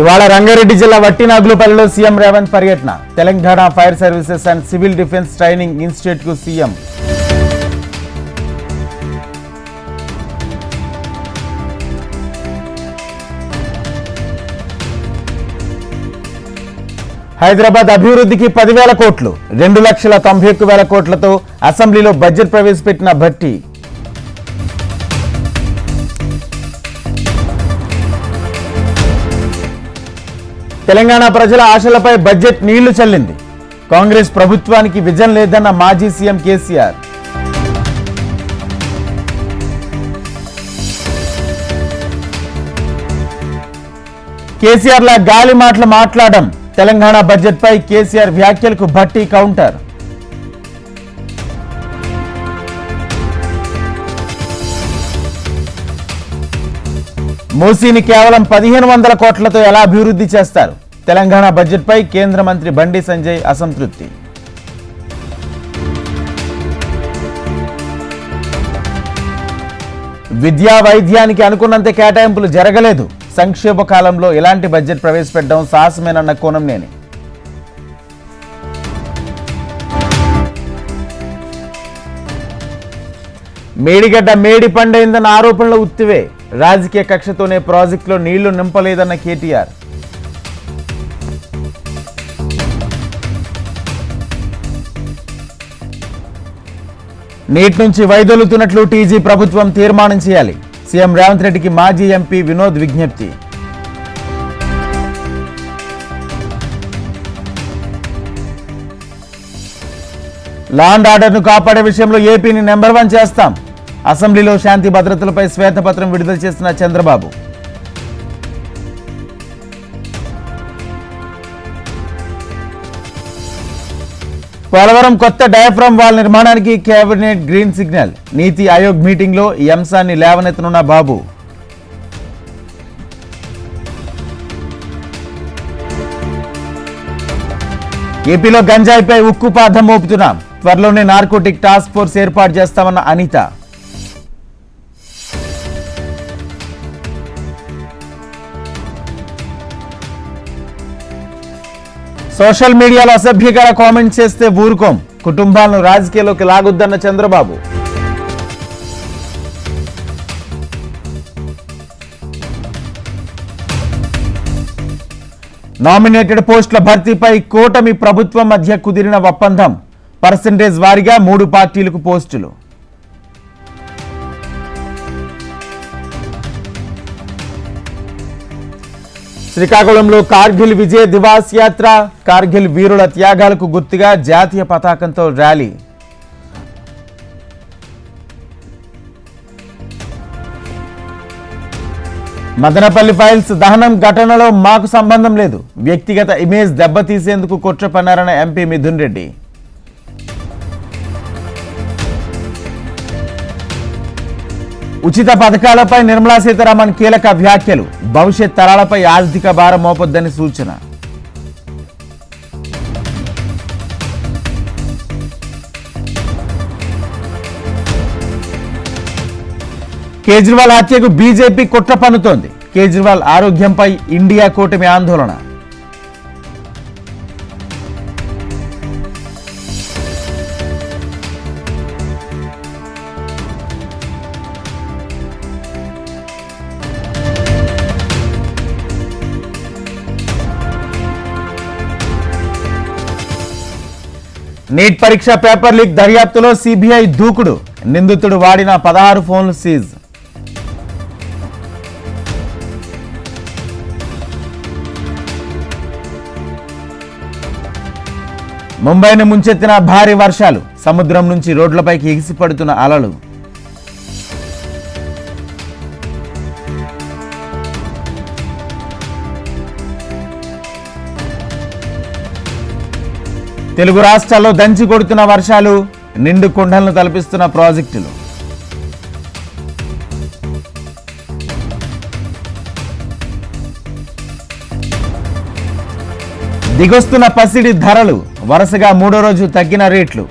ఇవాళ రంగారెడ్డి జిల్లా వట్టినాగులపల్లిలో సీఎం రేవంత్ పర్యటన Telangana fire services and civil defence training ఇన్స్టిట్యూట్కు CM. Hyderabad అభివృద్ధికి పదివేల కోట్లు రెండు లక్షల తొంభై ఒక్క వేల కోట్లతో అసెంబ్లీలో బడ్జెట్ ప్రవేశపెట్టిన భట్టి. తెలంగాణ ప్రజల ఆశలపై బడ్జెట్ నీళ్ళు చల్లింది. కాంగ్రెస్ ప్రభుత్వానికి విజన్ లేదన్న మాజీ సీఎం కేసీఆర్. కేసీఆర్ లా గాలి మాటలు మాట్లాడడం తెలంగాణ బడ్జెట్ పై కేసీఆర్ వ్యాఖ్యలకు భట్టి కౌంటర్. మూసీని కేవలం పదిహేను వందల కోట్లతో ఎలా అభివృద్ధి చేస్తారు? తెలంగాణ బడ్జెట్పై కేంద్ర మంత్రి బండి సంజయ్ అసంతృప్తి. విద్యా వైద్యానికి అనుకున్నంత కేటాయింపులు జరగలేదు. సంక్షేమ కాలంలో ఇలాంటి బడ్జెట్ ప్రవేశపెట్టడం సాహసమేనన్న కోణం నేనే మేడిగడ్డ మేడి పండైందన్న ఆరోపణలు ఉత్తివే. రాజకీయ కక్షతోనే ప్రాజెక్టులో నీళ్ళు నింపలేదన్న కేటీఆర్. నీటి నుంచి వైదొలుతున్నట్లు టీజీ ప్రభుత్వం తీర్మానం చేయాలి. సీఎం రేవంత్ రెడ్డికి మాజీ ఎంపీ వినోద్ విజ్ఞప్తి. లాండ్ ఆర్డర్ను కాపాడే విషయంలో ఏపీని నెంబర్ వన్ చేస్తాం. అసెంబ్లీలో శాంతి భద్రతలపై శ్వేతపత్రం విడుదల చేసిన చంద్రబాబు. పోలవరం కొత్త డయాఫ్రామ్ వాల్ నిర్మాణానికి cabinet green signal. NITI Aayog మీటింగ్లో ఈ అంశాన్ని లేవనెత్తనున్న బాబు. ఏపీలో గంజాయిపై ఉక్కుపాదం మోపుతున్నాం. త్వరలోనే నార్కోటిక్ టాస్క్ ఫోర్స్ ఏర్పాటు చేస్తామన్న అనిత. సోషల్ మీడియాలో అసభ్యకర కామెంట్ చేస్తే ఊరుకోం. కుటుంబాలను రాజకీయాల్లోకి లాగొద్దన్న చంద్రబాబు. నామినేటెడ్ పోస్టుల భర్తీపై కూటమి ప్రభుత్వం మధ్య కుదిరిన ఒప్పందం. పర్సంటేజ్ వారీగా మూడు పార్టీలకు పోస్టులు. శ్రీకాకుళంలో కార్గిల్ విజయ్ దివాస్ యాత్ర కార్గిల్ వీరుల త్యాగాలకు గుర్తుగా జాతీయ పతాకంతో ర్యాలీ. మదనపల్లి ఫైల్స్ దహనం ఘటనలో మాకు సంబంధం లేదు. వ్యక్తిగత ఇమేజ్ దెబ్బతీసేందుకు కుట్ర పన్నారన్న ఎంపీ మిథున్ రెడ్డి. ఉచిత పథకాలపై నిర్మలా సీతారామన్ కీలక వ్యాఖ్యలు. భవిష్యత్ తరాలపై ఆర్థిక భారం మోపొద్దని సూచన. కేజ్రీవాల్ హత్యకు బీజేపీ కుట్ర పన్నుతోంది. కేజ్రీవాల్ ఆరోగ్యంపై ఇండియా కూటమి ఆందోళన. నీట్ పరీక్ష పేపర్ లీక్ దర్యాప్తులో సిబిఐ దూకుడు. నిందితుడు వాడిన పదహారు ఫోన్లు సీజ్. ముంబైని ముంచెత్తిన భారీ వర్షాలు. సముద్రం నుంచి రోడ్లపైకి ఎగిసిపడుతున్న అలలు. తెలుగు రాష్ట్రాల్లో దంచి కొడుతున్న వర్షాలు నిండు కుండలను తలపిస్తున్న ప్రాజెక్టులు. దిగొస్తున్న పసిడి ధరలు వరుసగా మూడో రోజు తగ్గిన రేట్లు.